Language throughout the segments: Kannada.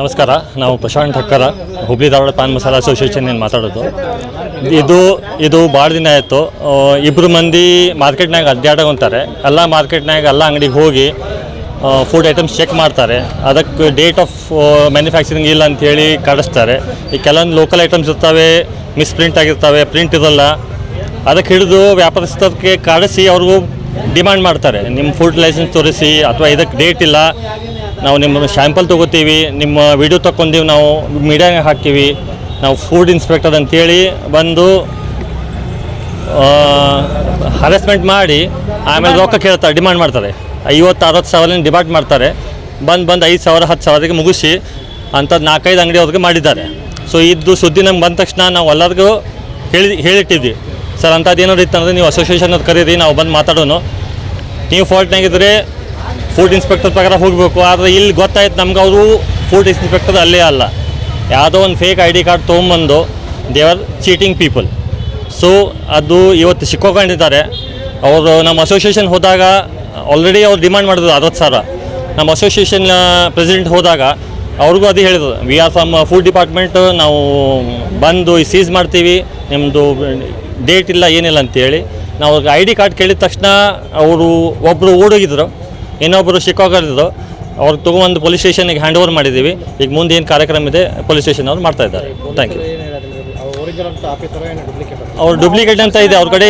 ನಮಸ್ಕಾರ, ನಾವು ಪ್ರಶಾಂತ್ ಠಕ್ಕರ ಹುಬ್ಳಿ ಧಾರವಾಡ ಪಾನ್ ಮಸಾಲ ಅಸೋಸಿಯೇಷನ್ ಏನು ಮಾತಾಡೋದು. ಇದು ಇದು ಭಾಳ ದಿನ ಆಯಿತು. ಇಬ್ಬರು ಮಂದಿ ಮಾರ್ಕೆಟ್ನಾಗ ಅಡ್ಡಾಡಗೊಂತಾರೆ ಎಲ್ಲ ಮಾರ್ಕೆಟ್ನಾಗ ಎಲ್ಲ ಅಂಗಡಿಗೆ ಹೋಗಿ ಫುಡ್ ಐಟಮ್ಸ್ ಚೆಕ್ ಮಾಡ್ತಾರೆ. ಅದಕ್ಕೆ ಡೇಟ್ ಆಫ್ ಮ್ಯಾನುಫ್ಯಾಕ್ಚರಿಂಗ್ ಇಲ್ಲ ಅಂಥೇಳಿ ಕಾಡಿಸ್ತಾರೆ ಈ ಕೆಲವೊಂದು ಲೋಕಲ್ ಐಟಮ್ಸ್ ಇರ್ತವೆ ಮಿಸ್ಪ್ರಿಂಟ್ ಆಗಿರ್ತವೆ ಪ್ರಿಂಟ್ ಇರೋಲ್ಲ. ಅದಕ್ಕೆ ಹಿಡಿದು ವ್ಯಾಪಾರಸ್ಥರಿಗೆ ಕಾಡಿಸಿ ಅವ್ರಿಗೂ ಡಿಮ್ಯಾಂಡ್ ಮಾಡ್ತಾರೆ. ನಿಮ್ಮ ಫುಡ್ ಲೈಸೆನ್ಸ್ ತೋರಿಸಿ, ಅಥವಾ ಇದಕ್ಕೆ ಡೇಟ್ ಇಲ್ಲ ನಾವು ನಿಮ್ಮ ಶ್ಯಾಂಪಲ್ ತೊಗೋತೀವಿ ನಿಮ್ಮ ವಿಡಿಯೋ ತಕ್ಕೊಂಡೀವಿ ನಾವು ಮೀಡಿಯಾಗೆ ಹಾಕ್ತೀವಿ. ನಾವು ಫುಡ್ ಇನ್ಸ್ಪೆಕ್ಟರ್ ಅಂತೇಳಿ ಬಂದು ಹರಾಸ್ಮೆಂಟ್ ಮಾಡಿ ಆಮೇಲೆ ರೊಕ್ಕ ಕೇಳ್ತಾರೆ ಡಿಮಾಂಡ್ ಮಾಡ್ತಾರೆ. ಐವತ್ತು ಅರವತ್ತು ಸಾವಿರ ಡಿಮಾಂಡ್ ಮಾಡ್ತಾರೆ. ಬಂದು ಬಂದು ಐದು ಸಾವಿರ ಹತ್ತು ಸಾವಿರಕ್ಕೆ ಮುಗಿಸಿ ಅಂಥದ್ದು ನಾಲ್ಕೈದು ಅಂಗಡಿ ಅವ್ರಿಗೆ ಮಾಡಿದ್ದಾರೆ. ಸೊ ಇದ್ದು ಸುದ್ದಿ ನಮ್ಗೆ ಬಂದ ತಕ್ಷಣ ನಾವು ಎಲ್ಲರಿಗೂ ಹೇಳಿ ಹೇಳಿಟ್ಟಿದ್ವಿ. ಸರ್ ಅಂಥದ್ದು ಏನಾದ್ರು ಇತ್ತಂದ್ರೆ ನೀವು ಅಸೋಸಿಯೇಷನ್ ಅದು ಕರೀರಿ ನಾವು ಬಂದು ಮಾತಾಡೋನು. ನೀವು ಫಾಲ್ಟ್ನಾಗಿದ್ದರೆ ಫುಡ್ ಇನ್ಸ್ಪೆಕ್ಟರ್ ಪ್ರಕಾರ ಹೋಗಬೇಕು. ಆದರೆ ಇಲ್ಲಿ ಗೊತ್ತಾಯ್ತು ನಮ್ಗೆ ಅವರು ಫುಡ್ ಇನ್ಸ್ಪೆಕ್ಟರ್ ಅಲ್ಲೇ ಅಲ್ಲ. ಯಾವುದೋ ಒಂದು ಫೇಕ್ ಐ ಡಿ ಕಾರ್ಡ್ ತೊಗೊಂಬಂದು they are cheating people so ಅದು ಇವತ್ತು ಸಿಕ್ಕೋಕೊಂಡಿದ್ದಾರೆ. ಅವರು ನಮ್ಮ ಅಸೋಸಿಯೇಷನ್ ಹೋದಾಗ ಆಲ್ರೆಡಿ ಅವ್ರು ಡಿಮ್ಯಾಂಡ್ ಮಾಡಿದ್ರು ಅರವತ್ತು ಸಾವಿರ. ನಮ್ಮ ಅಸೋಸಿಯೇಷನ್ ಪ್ರೆಸಿಡೆಂಟ್ ಹೋದಾಗ ಅವ್ರಿಗೂ ಅದು ಹೇಳಿದ್ರು. We are from food department ನಾವು ಬಂದು ಸೀಸ್ ಮಾಡ್ತೀವಿ. ನಿಮ್ಮದು ಡೇಟ್ ಇಲ್ಲ, ಏನಿಲ್ಲ ಅಂತೇಳಿ. ನಾವು ಐ ಡಿ ಕಾರ್ಡ್ ಕೇಳಿದ ತಕ್ಷಣ ಅವರು ಒಬ್ಬರು ಓಡೋಗಿದ್ರು. ಇನ್ನೊಬ್ಬರು ಸಿಕ್ಕೋಗಿದ್ರು ಅವ್ರು ತೊಗೊಂಡು ಪೊಲೀಸ್ ಸ್ಟೇಷನ್ಗೆ ಹ್ಯಾಂಡ್ ಓವರ್ ಮಾಡಿದ್ದೀವಿ. ಈಗ ಮುಂದೆ ಏನು ಕಾರ್ಯಕ್ರಮ ಇದೆ ಪೊಲೀಸ್ ಸ್ಟೇಷನ್ ಅವ್ರು ಮಾಡ್ತಾ ಇದ್ದಾರೆ. ಥ್ಯಾಂಕ್ ಯು ಅವ್ರು ಡುಪ್ಲಿಕೇಟ್ ಅಂತ? ಇದೆ ಅವ್ರ ಕಡೆ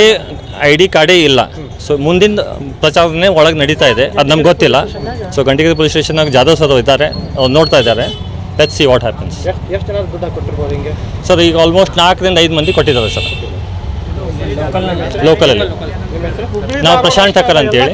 ಐ ಡಿ ಕಾರ್ಡೇ ಇಲ್ಲ. ಸೊ ಮುಂದಿನ ಪ್ರಚಾರನೇ ಒಳಗೆ ನಡೀತಾ ಇದೆ. ಅದು ನಮ್ಗೆ ಗೊತ್ತಿಲ್ಲ. ಸೊ ಗಂಟೆಗೆ ಪೊಲೀಸ್ ಸ್ಟೇಷನ್ ಜಾಧವ್ ಸರ್ ಇದ್ದಾರೆ. ಅವ್ರು ನೋಡ್ತಾ ಇದ್ದಾರೆ. Let see what happens sir ಈಗ ಆಲ್ಮೋಸ್ಟ್ ನಾಲ್ಕರಿಂದ ಐದು ಮಂದಿ ಕೊಟ್ಟಿದ್ದಾರೆ ಸರ್ ಲೋಕಲಲ್ಲಿ ನಾವು ಪ್ರಶಾಂತ್ ಠಕ್ಕರ್ ಅಂತೇಳಿ.